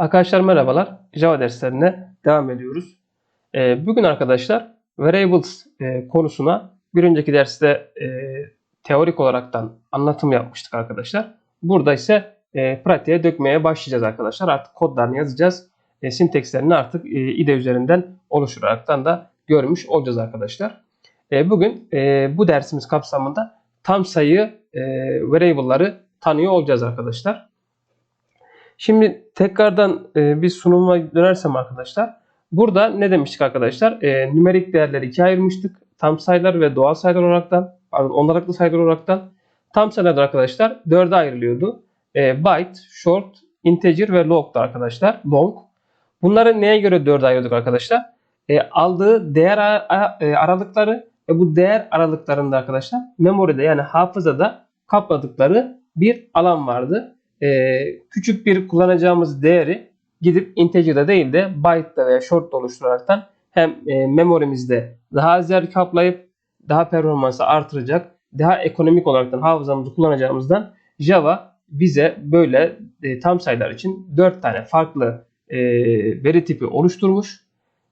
Arkadaşlar merhabalar. Java derslerine devam ediyoruz. Ee, Bugün arkadaşlar variables e, konusuna bir önceki derste e, teorik olaraktan anlatım yapmıştık arkadaşlar. Burada ise e, pratiğe dökmeye başlayacağız arkadaşlar. Artık kodlarını yazacağız. Sintekslerini artık IDE üzerinden oluşturaraktan da görmüş olacağız arkadaşlar. Bugün bu dersimiz kapsamında tam sayı variable'ları tanıyor olacağız arkadaşlar. Şimdi tekrardan e, bir sunuma dönersem arkadaşlar. Burada ne demiştik arkadaşlar? E, nümerik değerleri ikiye ayırmıştık. Tam sayılar ve doğal sayılar olaraktan, pardon sayılar olaraktan. Tam sayılar arkadaşlar dörde ayrılıyordu. E, byte, short, integer ve long'du arkadaşlar. Long. Bunları neye göre dörde ayırıyorduk arkadaşlar? E, aldığı değer e, aralıkları ve bu değer aralıklarında arkadaşlar memoride yani hafızada kapladıkları bir alan vardı. E, küçük bir kullanacağımız değeri gidip integer'da değil de byte'da veya short'ta oluşturaraktan hem e, memorimizde daha az yer kaplayıp daha performansı artıracak, daha ekonomik olaraktan hafızamızı kullanacağımızdan Java bize böyle e, tam sayılar için 4 tane farklı e, veri tipi oluşturmuş.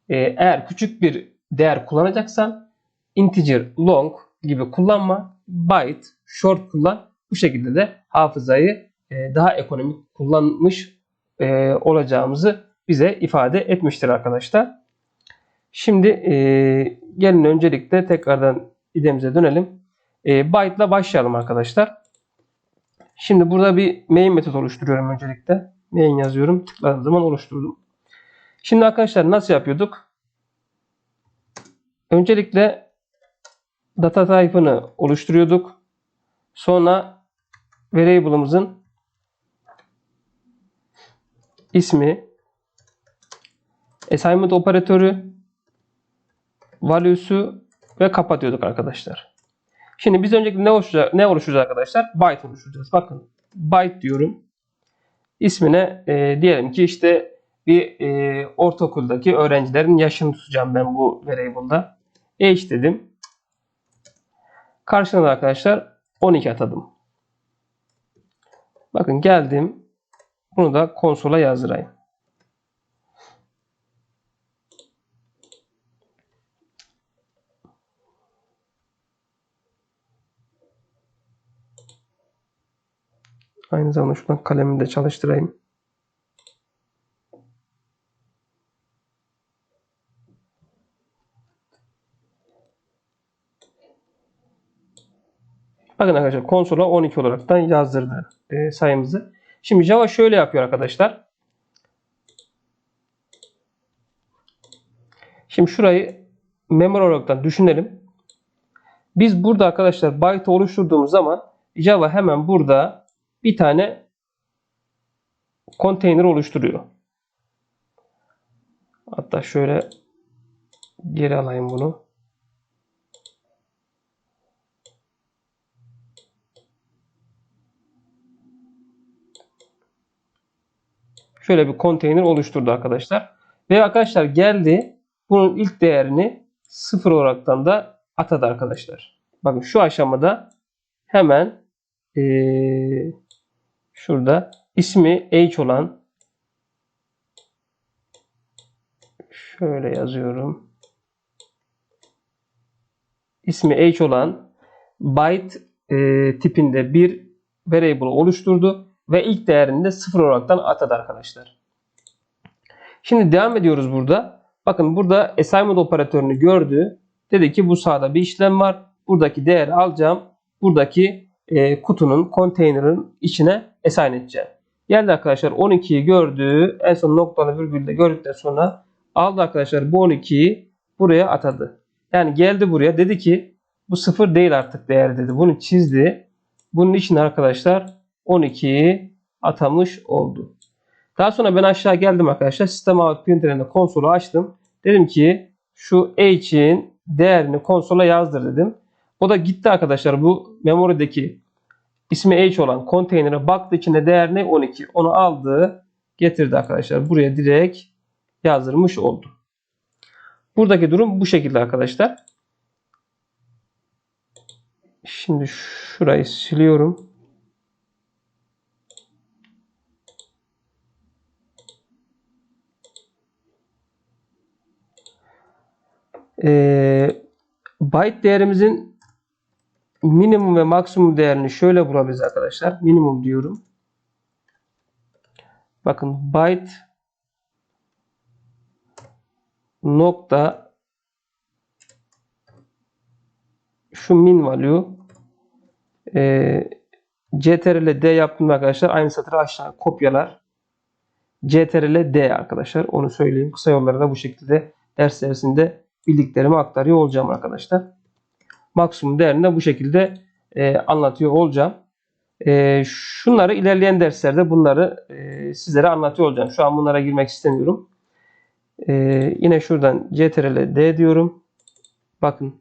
E, eğer küçük bir değer kullanacaksan integer, long gibi kullanma, byte, short kullan. Bu şekilde de hafızayı daha ekonomik kullanmış e, olacağımızı bize ifade etmiştir arkadaşlar. Şimdi e, gelin öncelikle tekrardan idemize dönelim. E, byte ile başlayalım arkadaşlar. Şimdi burada bir main metot oluşturuyorum öncelikle. Main yazıyorum. Tıkladığım zaman oluşturdum. Şimdi arkadaşlar nasıl yapıyorduk? Öncelikle data type'ını oluşturuyorduk. Sonra variable'ımızın ismi, assignment operatörü, value'su ve kapatıyorduk arkadaşlar. Şimdi biz öncelikle ne oluşturacağız, ne oluşturacağız arkadaşlar? Byte oluşturacağız. Bakın byte diyorum. İsmine e, diyelim ki işte bir e, ortaokuldaki öğrencilerin yaşını tutacağım ben bu variable'da. Age dedim. Karşına da arkadaşlar 12 atadım. Bakın geldim. Bunu da konsola yazdırayım. Aynı zamanda şuradan kalemimi de çalıştırayım. Bakın arkadaşlar konsola 12 olaraktan yazdırdı e, sayımızı. Şimdi Java şöyle yapıyor arkadaşlar. Şimdi şurayı memory olaraktan düşünelim. Biz burada arkadaşlar byte oluşturduğumuz zaman Java hemen burada bir tane container oluşturuyor. Hatta şöyle geri alayım bunu. Şöyle bir konteyner oluşturdu arkadaşlar. Ve arkadaşlar geldi. Bunun ilk değerini sıfır olaraktan da atadı arkadaşlar. Bakın şu aşamada hemen ee, şurada ismi H olan şöyle yazıyorum. İsmi H olan byte e, tipinde bir variable oluşturdu ve ilk değerini de sıfır olaraktan atadı arkadaşlar. Şimdi devam ediyoruz burada. Bakın burada assignment operatörünü gördü. Dedi ki bu sağda bir işlem var. Buradaki değeri alacağım. Buradaki e, kutunun, konteynerin içine assign edeceğim. Geldi arkadaşlar 12'yi gördü. En son noktalı virgülde gördükten sonra aldı arkadaşlar bu 12'yi buraya atadı. Yani geldi buraya dedi ki bu sıfır değil artık değer dedi. Bunu çizdi. Bunun için arkadaşlar 12'yi atamış oldu. Daha sonra ben aşağı geldim arkadaşlar. Sistem out printer'ine konsolu açtım. Dedim ki şu h'in değerini konsola yazdır dedim. O da gitti arkadaşlar bu memorideki ismi h olan konteynere baktı içinde değer ne 12. Onu aldı getirdi arkadaşlar. Buraya direkt yazdırmış oldu. Buradaki durum bu şekilde arkadaşlar. Şimdi şurayı siliyorum. Ee, byte değerimizin minimum ve maksimum değerini şöyle bulabiliriz arkadaşlar. Minimum diyorum. Bakın byte nokta şu min value e, ctrl d yaptım arkadaşlar. Aynı satırı aşağı kopyalar. ctrl d arkadaşlar. Onu söyleyeyim. Kısa yolları da bu şekilde ders dersinde bildiklerimi aktarıyor olacağım arkadaşlar. Maksimum değerini de bu şekilde e, anlatıyor olacağım. E, şunları ilerleyen derslerde bunları e, sizlere anlatıyor olacağım. Şu an bunlara girmek istemiyorum. E, yine şuradan ctrl d diyorum. Bakın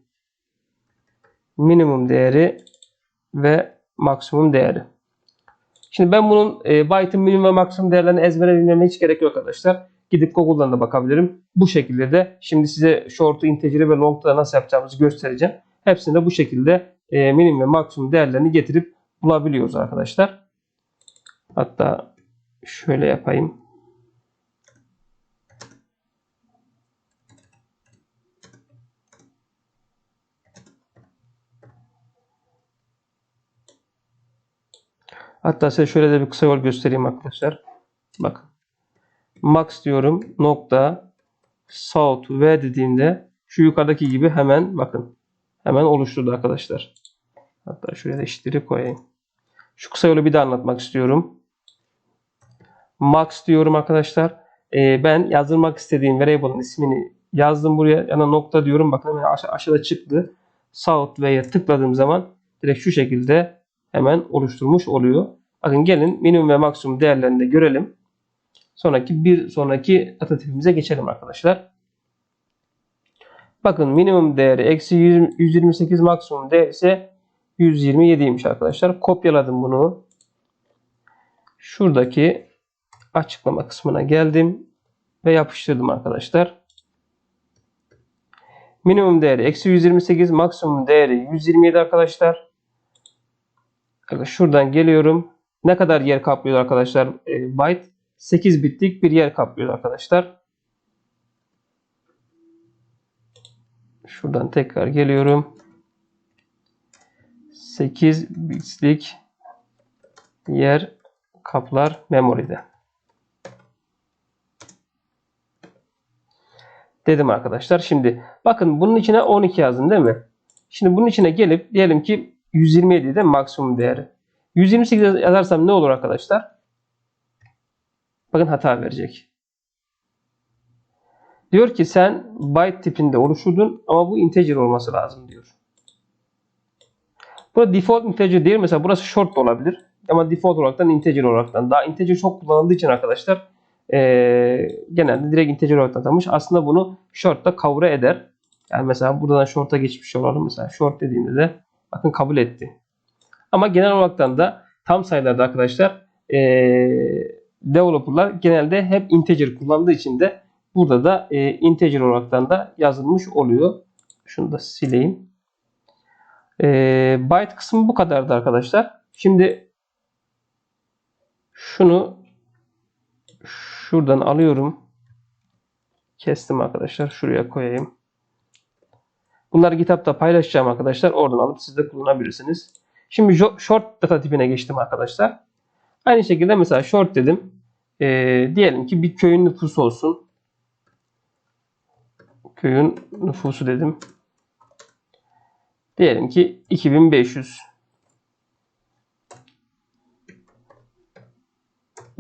minimum değeri ve maksimum değeri. Şimdi ben bunun e, byte'ın minimum ve maksimum değerlerini ezbere bilmeme hiç gerek yok arkadaşlar. Gidip Google'dan da bakabilirim. Bu şekilde de şimdi size short'u, integer'i ve long'u nasıl yapacağımızı göstereceğim. Hepsini de bu şekilde e, minimum ve maksimum değerlerini getirip bulabiliyoruz arkadaşlar. Hatta şöyle yapayım. Hatta size şöyle de bir kısa yol göstereyim arkadaşlar. Bakın. Max diyorum. Nokta. South V dediğimde şu yukarıdaki gibi hemen bakın. Hemen oluşturdu arkadaşlar. Hatta şuraya eşitleri koyayım. Şu kısa yolu bir daha anlatmak istiyorum. Max diyorum arkadaşlar. Ee, ben yazdırmak istediğim variable'ın ismini yazdım buraya. Yana nokta diyorum. Bakın hemen aşağı, aşağıda çıktı. South V'ye tıkladığım zaman direkt şu şekilde hemen oluşturmuş oluyor. Bakın gelin minimum ve maksimum değerlerini de görelim. Sonraki bir sonraki data tipimize geçelim arkadaşlar. Bakın minimum değeri eksi 128 maksimum değer ise 127'ymiş arkadaşlar. Kopyaladım bunu. Şuradaki açıklama kısmına geldim ve yapıştırdım arkadaşlar. Minimum değeri eksi 128 maksimum değeri 127 arkadaşlar. Şuradan geliyorum. Ne kadar yer kaplıyor arkadaşlar e, byte? 8 bitlik bir yer kaplıyor arkadaşlar. Şuradan tekrar geliyorum. 8 bitlik yer kaplar memoride. Dedim arkadaşlar. Şimdi bakın bunun içine 12 yazdım değil mi? Şimdi bunun içine gelip diyelim ki 127 de maksimum değeri. 128 yazarsam ne olur arkadaşlar? Bakın hata verecek. Diyor ki sen byte tipinde oluşturdun ama bu integer olması lazım diyor. Bu default integer değil. Mesela burası short da olabilir. Ama default olaraktan integer olaraktan. Daha integer çok kullanıldığı için arkadaşlar ee, genelde direkt integer olarak tanımmış. Aslında bunu short da cover eder. Yani mesela buradan short'a geçmiş olalım. Mesela short dediğimde de bakın kabul etti. Ama genel olaraktan da tam sayılarda arkadaşlar ee, developerlar genelde hep integer kullandığı için de burada da e, integer olaraktan da yazılmış oluyor. Şunu da sileyim. E, byte kısmı bu kadardı arkadaşlar. Şimdi şunu şuradan alıyorum. Kestim arkadaşlar. Şuraya koyayım. Bunları GitHub'da paylaşacağım arkadaşlar. Oradan alıp siz de kullanabilirsiniz. Şimdi short data tipine geçtim arkadaşlar. Aynı şekilde mesela short dedim. Ee, diyelim ki bir köyün nüfusu olsun. Köyün nüfusu dedim. Diyelim ki 2500.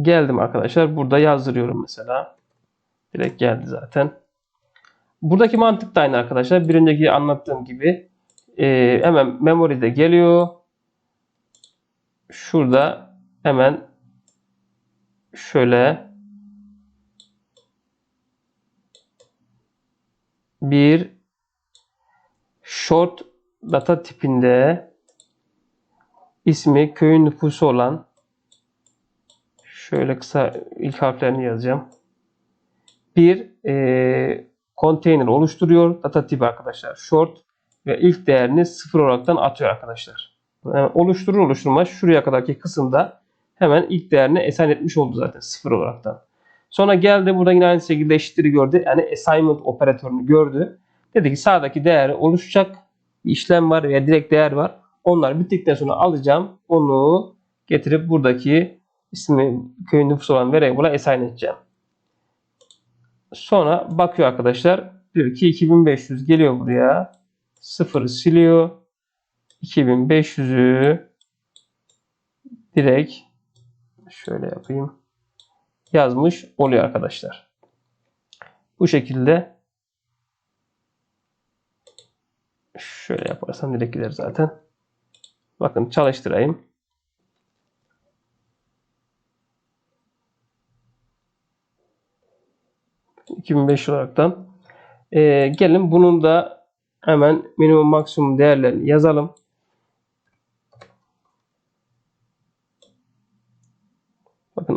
Geldim arkadaşlar. Burada yazdırıyorum mesela. Direkt geldi zaten. Buradaki mantık da aynı arkadaşlar. Bir önceki anlattığım gibi e, hemen memory'de geliyor. Şurada hemen şöyle bir short data tipinde ismi köyün nüfusu olan şöyle kısa ilk harflerini yazacağım. Bir e, container oluşturuyor. Data tipi arkadaşlar short ve ilk değerini sıfır olaraktan atıyor arkadaşlar. Yani oluşturur oluşturmaz şuraya kadarki kısımda hemen ilk değerini assign etmiş oldu zaten sıfır olaraktan. Sonra geldi burada yine aynı şekilde eşitleri gördü. Yani assignment operatörünü gördü. Dedi ki sağdaki değer oluşacak bir işlem var veya direkt değer var. Onlar bittikten sonra alacağım. Onu getirip buradaki ismi köyün nüfusu olan variable'a assign edeceğim. Sonra bakıyor arkadaşlar. Diyor ki 2500 geliyor buraya. Sıfırı siliyor. 2500'ü direkt şöyle yapayım. Yazmış oluyor arkadaşlar. Bu şekilde şöyle yaparsam direkt gider zaten. Bakın çalıştırayım. ...2005 olaraktan... Ee, gelin bunun da hemen minimum maksimum değerlerini yazalım.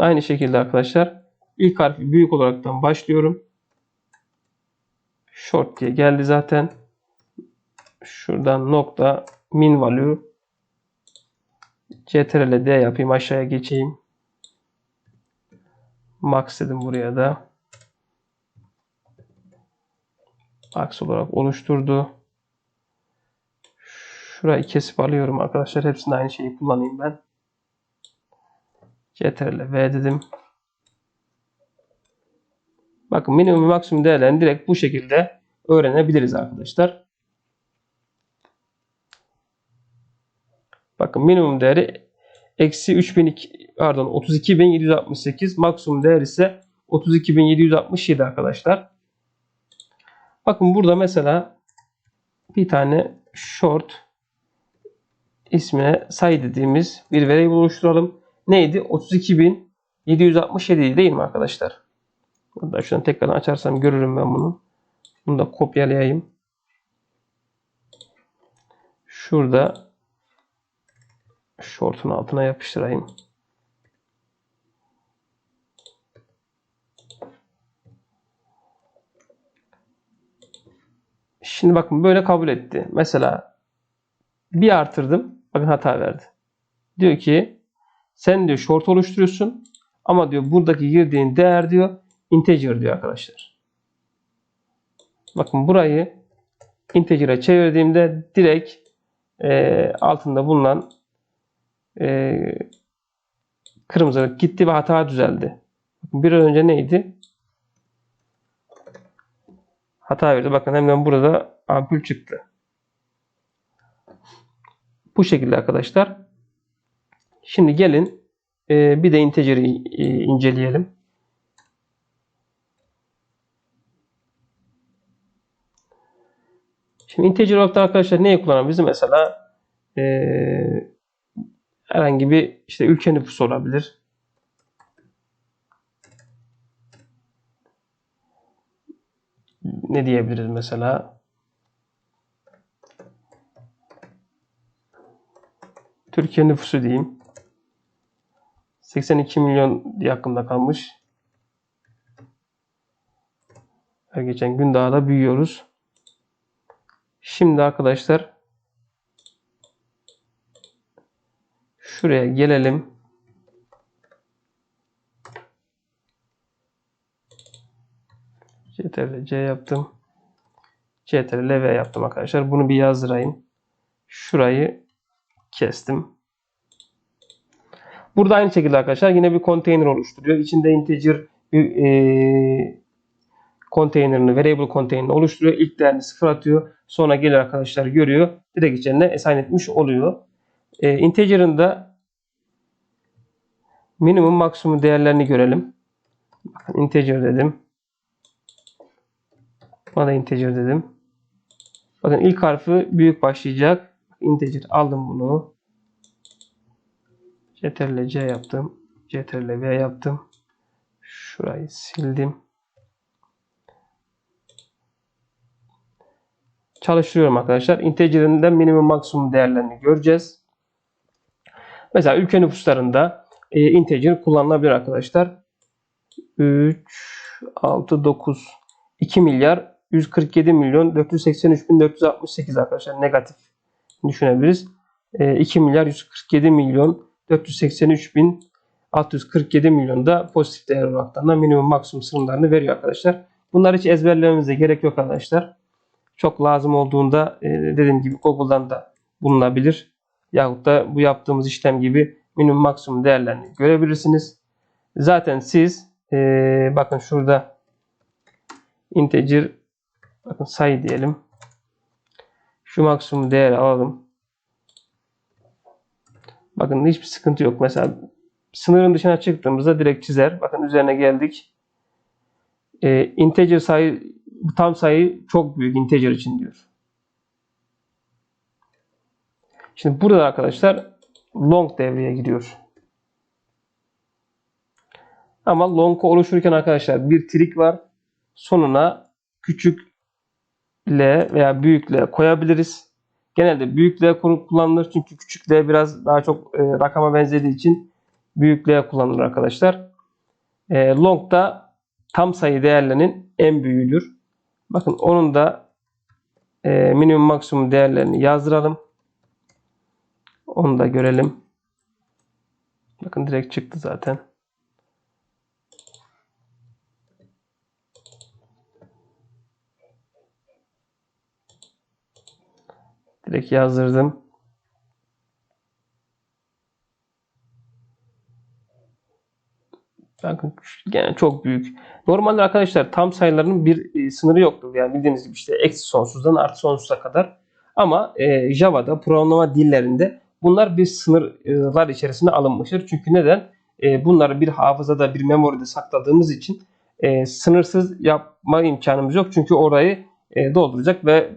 Aynı şekilde arkadaşlar ilk harfi büyük olaraktan başlıyorum. Short diye geldi zaten. Şuradan nokta min value ctrl d yapayım aşağıya geçeyim. Max dedim buraya da. Max olarak oluşturdu. Şurayı kesip alıyorum arkadaşlar. Hepsinde aynı şeyi kullanayım ben. Ctrl V dedim. Bakın minimum ve maksimum değerlerini direkt bu şekilde öğrenebiliriz arkadaşlar. Bakın minimum değeri eksi 3002 pardon 32768 maksimum değer ise 32767 arkadaşlar. Bakın burada mesela bir tane short ismine say dediğimiz bir variable oluşturalım. Neydi? 32.767 değil mi arkadaşlar? Burada şuradan tekrar açarsam görürüm ben bunu. Bunu da kopyalayayım. Şurada short'un altına yapıştırayım. Şimdi bakın böyle kabul etti. Mesela bir artırdım. Bakın hata verdi. Diyor ki sen diyor short oluşturuyorsun ama diyor buradaki girdiğin değer diyor integer diyor arkadaşlar. Bakın burayı integer'a çevirdiğimde direkt e, altında bulunan e, kırmızılık gitti ve hata düzeldi. Bir önce neydi? Hata verdi. Bakın hemen burada ampul çıktı. Bu şekilde arkadaşlar. Şimdi gelin e, bir de integer'i e, inceleyelim. Şimdi integer olarak da arkadaşlar neyi kullanabiliriz? Mesela e, herhangi bir işte ülke nüfusu olabilir. Ne diyebiliriz mesela? Türkiye nüfusu diyeyim. 82 milyon diye aklımda kalmış. Her geçen gün daha da büyüyoruz. Şimdi arkadaşlar şuraya gelelim. Ctrl C yaptım. Ctrl V yaptım arkadaşlar. Bunu bir yazdırayım. Şurayı kestim. Burada aynı şekilde arkadaşlar yine bir konteyner oluşturuyor. İçinde integer bir e, konteynerini, variable konteynerini oluşturuyor. İlk değerini sıfır atıyor. Sonra gelir arkadaşlar görüyor. Direkt içine assign etmiş oluyor. E, integer'ın da minimum maksimum değerlerini görelim. Bakın integer dedim. Buna da integer dedim. Bakın ilk harfi büyük başlayacak. Integer aldım bunu. Ctrl C yaptım. Ctrl V yaptım. Şurayı sildim. Çalıştırıyorum arkadaşlar. Integer'ın da minimum maksimum değerlerini göreceğiz. Mesela ülke nüfuslarında e, integer kullanılabilir arkadaşlar. 3, 6, 9, 2 milyar 147 milyon 483 bin 468 arkadaşlar negatif düşünebiliriz. E, 2 milyar 147 milyon 483 bin 647 milyon da pozitif değer olarak da minimum maksimum sınırlarını veriyor arkadaşlar. Bunlar hiç ezberlememize gerek yok arkadaşlar. Çok lazım olduğunda e, dediğim gibi Google'dan da bulunabilir. Yahut da bu yaptığımız işlem gibi minimum maksimum değerlerini görebilirsiniz. Zaten siz e, bakın şurada integer bakın sayı diyelim. Şu maksimum değeri alalım. Bakın hiçbir sıkıntı yok. Mesela sınırın dışına çıktığımızda direkt çizer. Bakın üzerine geldik. E, integer sayı tam sayı çok büyük integer için diyor. Şimdi burada arkadaşlar long devreye giriyor. Ama long oluşurken arkadaşlar bir trik var. Sonuna küçük L veya büyük L koyabiliriz. Genelde büyük L kullanılır çünkü küçük L biraz daha çok e, rakama benzediği için büyük L kullanılır arkadaşlar. E, long da tam sayı değerlerinin en büyüğüdür. Bakın onun da e, minimum maksimum değerlerini yazdıralım. Onu da görelim. Bakın direkt çıktı zaten. Direkt yazdırdım. Bakın gene çok büyük. Normalde arkadaşlar tam sayıların bir e, sınırı yoktur. Yani bildiğiniz gibi işte eksi sonsuzdan artı sonsuza kadar. Ama e, Java'da programlama dillerinde bunlar bir sınırlar içerisine alınmıştır. Çünkü neden? E, bunları bir hafızada bir memoride sakladığımız için e, sınırsız yapma imkanımız yok. Çünkü orayı e, dolduracak ve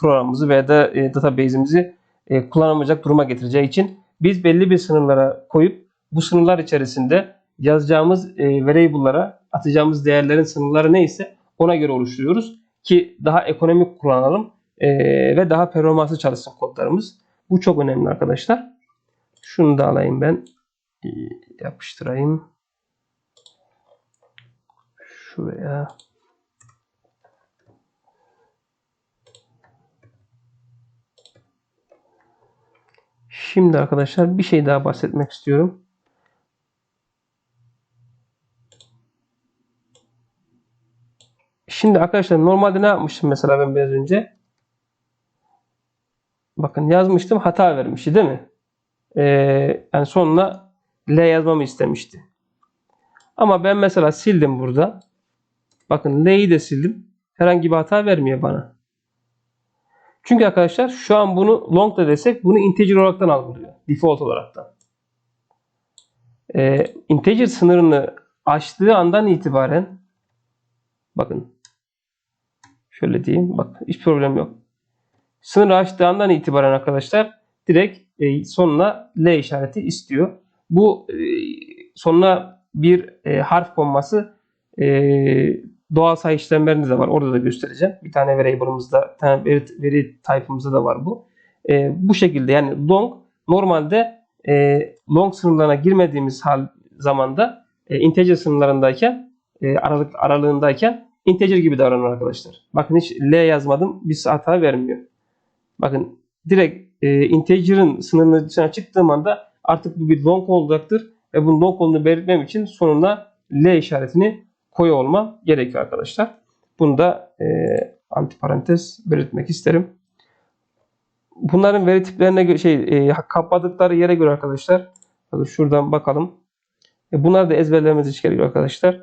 programımızı veya da e, database'imizi e, kullanamayacak duruma getireceği için biz belli bir sınırlara koyup bu sınırlar içerisinde yazacağımız e, variable'lara atacağımız değerlerin sınırları neyse ona göre oluşturuyoruz ki daha ekonomik kullanalım e, ve daha performanslı çalışsın kodlarımız. Bu çok önemli arkadaşlar. Şunu da alayım ben. Yapıştırayım. Şuraya. Şimdi arkadaşlar bir şey daha bahsetmek istiyorum. Şimdi arkadaşlar normalde ne yapmıştım mesela ben biraz önce? Bakın yazmıştım hata vermişti değil mi? Ee, yani sonuna L yazmamı istemişti. Ama ben mesela sildim burada. Bakın L'yi de sildim. Herhangi bir hata vermiyor bana. Çünkü arkadaşlar şu an bunu long da desek bunu integer olaraktan algılıyor. Default olaraktan. Ee, integer sınırını aştığı andan itibaren bakın şöyle diyeyim bak hiç problem yok. Sınır aştığı andan itibaren arkadaşlar direkt e, sonuna L işareti istiyor. Bu e, sonuna bir e, harf konması e, doğal sayı işlemlerinde de var. Orada da göstereceğim. Bir tane variable'ımızda, tane veri, veri type'ımızda da var bu. E, bu şekilde yani long normalde e, long sınırlarına girmediğimiz hal zamanda e, integer sınırlarındayken e, aralık aralığındayken integer gibi davranır arkadaşlar. Bakın hiç L yazmadım. Bir hata vermiyor. Bakın direkt e, integer'ın sınırının dışına çıktığım anda artık bu bir long olacaktır. Ve bunun long olduğunu belirtmem için sonuna L işaretini koyu olma gerekiyor arkadaşlar. Bunu da e, antiparantez belirtmek isterim. Bunların veri tiplerine şey e, kapadıkları yere göre arkadaşlar. Bakın şuradan bakalım. E, bunlar da ezberlememiz için gerekiyor arkadaşlar.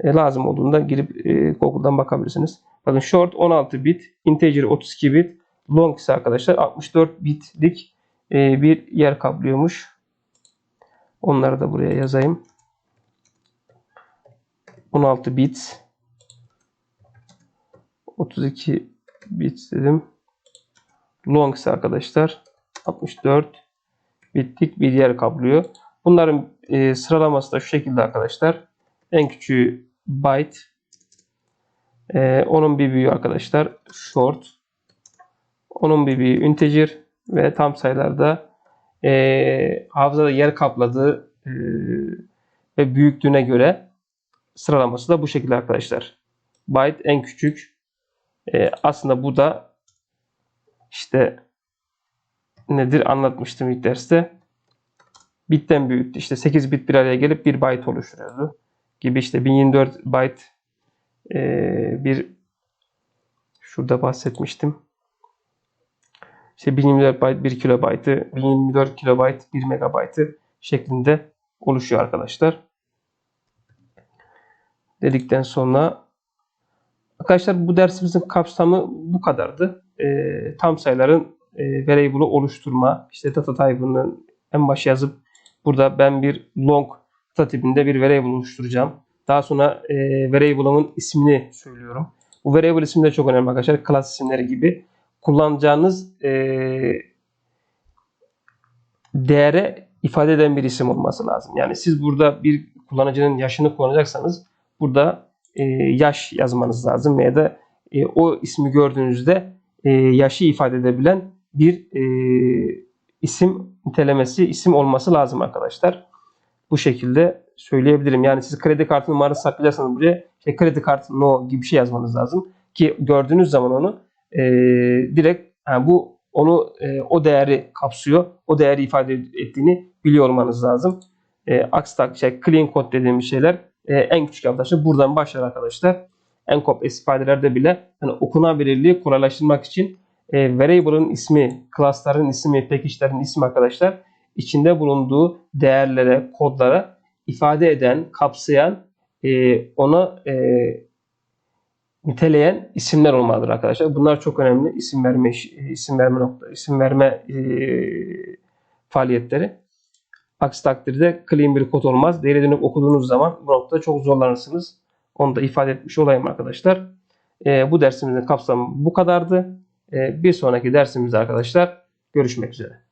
E, lazım olduğunda girip e, Google'dan bakabilirsiniz. Bakın short 16 bit, integer 32 bit, long ise arkadaşlar 64 bitlik e, bir yer kaplıyormuş. Onları da buraya yazayım. 16 bit 32 bit dedim. Long ise arkadaşlar 64 bitlik bir yer kaplıyor. Bunların e, sıralaması da şu şekilde arkadaşlar. En küçüğü byte. E, onun bir büyüğü arkadaşlar short. Onun bir büyüğü integer ve tam sayılarda e, hafızada yer kapladığı e, ve büyüklüğüne göre sıralaması da bu şekilde arkadaşlar. Byte en küçük. E, aslında bu da işte nedir anlatmıştım ilk derste. Bitten büyüktü. İşte 8 bit bir araya gelip 1 byte oluşturuyordu. Gibi işte 1024 byte e, bir Şurada bahsetmiştim. İşte 1024 byte 1 kilobaytı, 1024 kilobayt 1 megabaytı şeklinde oluşuyor arkadaşlar. Dedikten sonra arkadaşlar bu dersimizin kapsamı bu kadardı. Ee, tam sayıların e, variable'ı oluşturma, işte data type'ının en başa yazıp burada ben bir long data tipinde bir variable oluşturacağım. Daha sonra e, variable'ımın ismini söylüyorum. Bu variable isim de çok önemli arkadaşlar. Class isimleri gibi. Kullanacağınız e, değere ifade eden bir isim olması lazım. Yani siz burada bir kullanıcının yaşını kullanacaksanız burada e, yaş yazmanız lazım ya da e, o ismi gördüğünüzde e, yaşı ifade edebilen bir e, isim nitelemesi, isim olması lazım arkadaşlar. Bu şekilde söyleyebilirim. Yani siz kredi kartı numarası saklayacaksanız buraya işte kredi kartı no gibi bir şey yazmanız lazım. Ki gördüğünüz zaman onu e, direkt yani bu onu e, o değeri kapsıyor. O değeri ifade ettiğini biliyor olmanız lazım. E, aksi tak şey clean code dediğimiz şeyler e, en küçük arkadaşlar buradan başlar arkadaşlar. En komplex ifadelerde bile hani okunabilirliği kolaylaştırmak için e, variable'ın ismi, class'ların ismi, package'lerin ismi arkadaşlar içinde bulunduğu değerlere, kodlara ifade eden, kapsayan, e, ona e, niteleyen isimler olmalıdır arkadaşlar. Bunlar çok önemli. İsim verme iş- isim verme nokta, isim verme e, faaliyetleri. Aksi takdirde clean bir kod olmaz. Değeri dönüp okuduğunuz zaman bu noktada çok zorlanırsınız. Onu da ifade etmiş olayım arkadaşlar. E, bu dersimizin kapsamı bu kadardı. E, bir sonraki dersimizde arkadaşlar görüşmek üzere.